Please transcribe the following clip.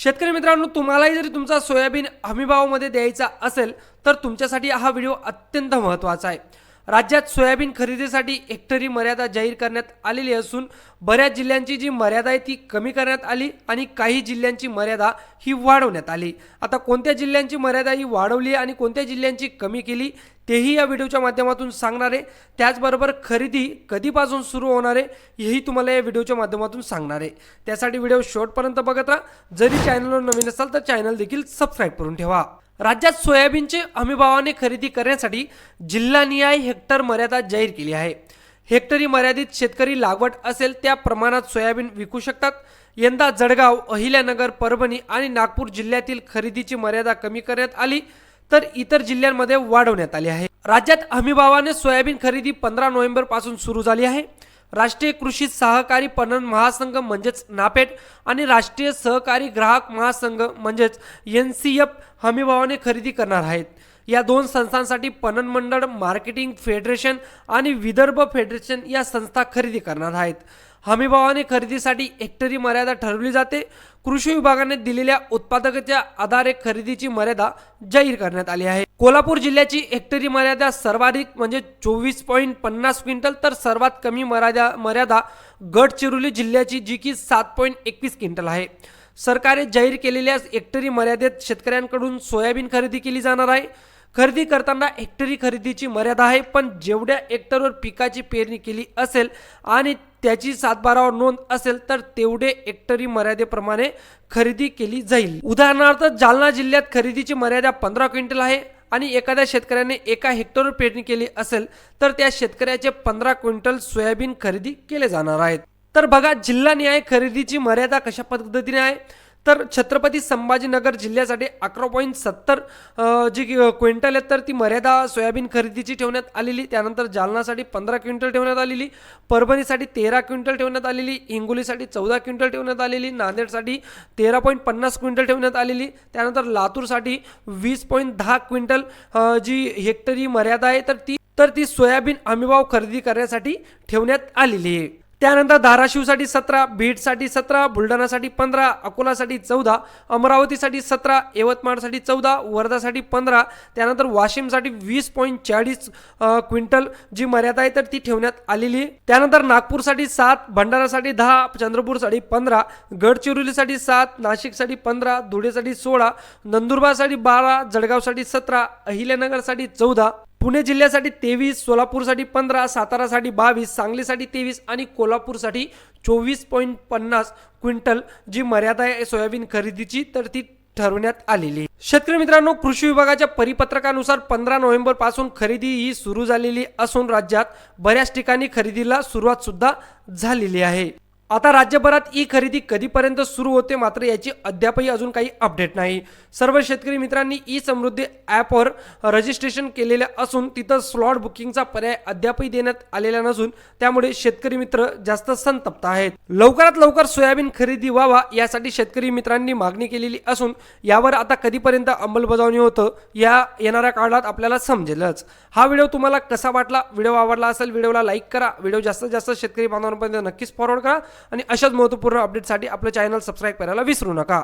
शेतकरी मित्रांनो तुम्हालाही जरी तुमचा सोयाबीन हमीभावामध्ये द्यायचा असेल तर तुमच्यासाठी हा व्हिडिओ अत्यंत महत्त्वाचा आहे. राज्यात सोयाबीन खरेदीसाठी हेक्टरी मर्यादा जाहीर करण्यात आलेली असून बऱ्याच जिल्ह्यांची जी मर्यादा आहे ती कमी करण्यात आली आणि काही जिल्ह्यांची मर्यादा ही वाढवण्यात आली. आता कोणत्या जिल्ह्यांची मर्यादा ही वाढवली आणि कोणत्या जिल्ह्यांची कमी केली तेही या व्हिडिओच्या माध्यमातून सांगणार आहे. त्याचबरोबर खरेदी कधीपासून सुरू होणार आहे हेही तुम्हाला या व्हिडिओच्या माध्यमातून सांगणार आहे. त्यासाठी व्हिडिओ शेवटपर्यंत बघत राहा. जरी चॅनलवर नवीन असाल तर चॅनल देखील सबस्क्राईब करून ठेवा. राज्यात सोयाबीनचे हमीभावाने खरेदी करण्यासाठी जिल्हानिहाय हेक्टर मर्यादा जाहीर केली आहे. हेक्टरी मर्यादित शेतकरी लागवड असेल त्या प्रमाणात सोयाबीन विकू शकतात. यंदा जळगाव अहिल्यानगर परभणी आणि नागपूर जिल्ह्यातील खरेदीची मर्यादा कमी करण्यात आली तर इतर जिल्ह्यांमध्ये वाढवण्यात आली आहे. राज्यात हमीभावाने सोयाबीन खरेदी पंधरा नोव्हेंबरपासून सुरू झाली आहे. राष्ट्रीय कृषी सहकारी पणन महासंघ म्हणजेच नापेट आणि राष्ट्रीय सहकारी ग्राहक महासंघ म्हणजेच एन सी एफ हमीभावाने खरेदी करणार आहेत. या दोन संस्थांसाठी पणन मंडळ मार्केटिंग फेडरेशन आणि विदर्भ फेडरेशन या संस्था खरेदी करणार आहेत. हमीभावाने खरेदीसाठी हेक्टरी मर्यादा ठरवली जाते. कृषी विभागाने दिलेल्या उत्पादकाच्या आधारे खरेदीची मर्यादा जाहीर करण्यात आली आहे. कोल्हापूर जिल्ह्याची हेक्टरी मर्यादा सर्वाधिक म्हणजे चोवीस पॉईंट पन्नास क्विंटल तर सर्वात कमी मर्यादा मर्यादा गडचिरोली जिल्ह्याची जी की सात पॉईंट एकवीस क्विंटल आहे. सरकारने जाहीर केलेल्या हेक्टरी मर्यादेत शेतकऱ्यांकडून सोयाबीन खरेदी केली जाणार आहे. खरेदी करताना हेक्टरी खरेदीची मर्यादा आहे पण जेवढ्या हेक्टरवर पिकाची पेरणी केली असेल आणि त्याची सातबारावर नोंद असेल तर तेवढे हेक्टरी मर्यादेप्रमाणे खरेदी केली जाईल. उदाहरणार्थ जालना जिल्ह्यात खरेदीची मर्यादा पंधरा क्विंटल आहे आणि एखाद्या शेतकऱ्याने एका हेक्टरवर पेरणी केली असेल तर त्या शेतकऱ्याचे पंधरा क्विंटल सोयाबीन खरेदी केले जाणार आहेत. तर बघा जिल्हा न्याय खरेदीची मर्यादा कशा पद्धतीने आहे? तर छत्रपती संभाजीनगर जिल्ह्यासाठी अकरा पॉईंट सत्तर जी क्विंटल आहेत तर ती मर्यादा सोयाबीन खरेदीची ठेवण्यात आलेली. त्यानंतर जालनासाठी पंधरा क्विंटल ठेवण्यात आलेली. परभणीसाठी तेरा क्विंटल ठेवण्यात आलेली. हिंगोलीसाठी चौदा क्विंटल ठेवण्यात आलेली. नांदेडसाठी तेरा पॉईंट पन्नास क्विंटल ठेवण्यात आलेली. त्यानंतर लातूरसाठी वीस पॉईंट दहा क्विंटल जी हेक्टरी मर्यादा आहे तर ती तर ती सोयाबीन हमीभाव खरेदी करण्यासाठी ठेवण्यात आलेली आहे. त्यानंतर धाराशिवसाठी सतरा बीडसाठी सतरा बुलढाणासाठी पंधरा अकोलासाठी चौदा अमरावतीसाठी सतरा यवतमाळसाठी चौदा वर्धासाठी पंधरा त्यानंतर वाशिमसाठी वीस पॉईंट चाळीस क्विंटल जी मर्यादा आहे तर ती ठेवण्यात आलेली त्यानंतर नागपूरसाठी सात भंडारासाठी दहा चंद्रपूरसाठी पंधरा गडचिरोलीसाठी सात नाशिकसाठी पंधरा धुळेसाठी सोळा नंदुरबारसाठी बारा जळगावसाठी सतरा अहिल्यानगरसाठी चौदा पुणे जिल्ह्यासाठी तेवीस सोलापूरसाठी पंधरा सातारासाठी बावीस सांगलीसाठी तेवीस आणि कोल्हापूरसाठी चोवीस पॉईंट पन्नास क्विंटल जी मर्यादा आहे सोयाबीन खरेदीची तर ती ठरवण्यात आलेली आहे. शेतकरी मित्रांनो कृषी विभागाच्या परिपत्रकानुसार पंधरा नोव्हेंबरपासून खरेदी ही सुरू झालेली असून राज्यात बऱ्याच ठिकाणी खरेदीला सुरुवात सुद्धा झालेली आहे आता राज्यभरात ई खरेदी कधीपर्यंत सुरू होते मात्र याची अद्यापही अजून काही अपडेट नाही. सर्व शेतकरी मित्रांनी ई समृद्धी ॲपवर रजिस्ट्रेशन केलेले असून तिथं स्लॉट बुकिंगचा पर्याय अद्यापही देण्यात आलेला नसून त्यामुळे शेतकरी मित्र जास्त संतप्त आहेत. लवकरात लवकर सोयाबीन खरेदी व्हावा यासाठी शेतकरी मित्रांनी मागणी केलेली असून यावर आता कधीपर्यंत अंमलबजावणी होतं या येणाऱ्या काळात आपल्याला समजेलच. हा व्हिडिओ तुम्हाला कसा वाटला व्हिडिओ आवडला असेल व्हिडिओला लाईक करा. व्हिडिओ जास्तीत जास्त शेतकरी बांधवांपर्यंत नक्कीच फॉरवर्ड करा. आणि अशाच महत्त्वपूर्ण अपडेटसाठी आपलं चॅनल सबस्क्राईब करायला विसरू नका.